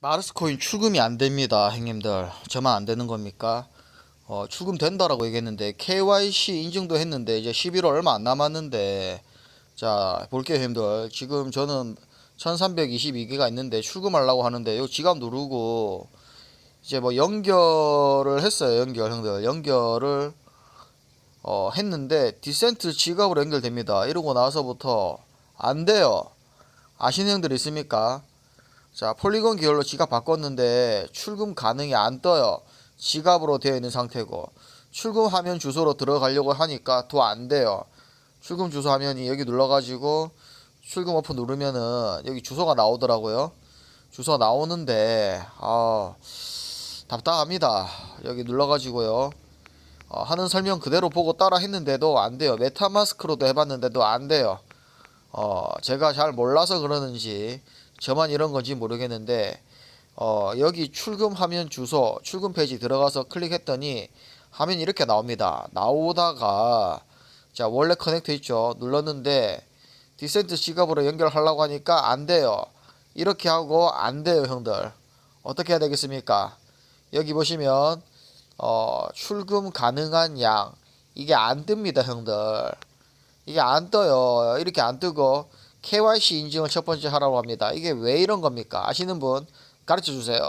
마르스코인 출금이 안 됩니다, 형님들. 저만 안 되는 겁니까? 어, 출금 된다라고 얘기했는데 KYC 인증도 했는데 이제 11월 얼마 안 남았는데 자, 볼게요, 형님들. 지금 저는 1322개가 있는데 출금하려고 하는데 요 지갑 누르고 이제 뭐 연결을 했어요, 연결 형들. 연결을 어, 했는데 디센트 지갑으로 연결됩니다. 이러고 나서부터 안 돼요. 아시는 형들 있습니까? 자, 폴리곤 계열로 지갑 바꿨는데 출금 가능이 안 떠요. 지갑으로 되어 있는 상태고 출금 화면 주소로 들어가려고 하니까 또 안 돼요. 출금 주소 화면이 여기 눌러가지고 출금 오픈 누르면은 여기 주소가 나오더라고요. 주소가 나오는데 아 답답합니다. 여기 눌러가지고요. 어, 하는 설명 그대로 보고 따라 했는데도 안 돼요. 메타마스크로도 해봤는데도 안 돼요. 어, 제가 잘 몰라서 그러는지 저만 이런 건지 모르겠는데 어, 여기 출금 화면 주소 출금 페이지 들어가서 클릭했더니 화면이 이렇게 나옵니다. 나오다가 자 원래 커넥트 있죠. 눌렀는데 디센트 지갑으로 연결하려고 하니까 안 돼요. 이렇게 하고 안 돼요, 형들. 어떻게 해야 되겠습니까? 여기 보시면 어, 출금 가능한 양 이게 안 뜹니다, 형들. 이게 안 떠요. 이렇게 안 뜨고 KYC 인증을 첫 번째 하라고 합니다. 이게 왜 이런 겁니까? 아시는 분 가르쳐 주세요.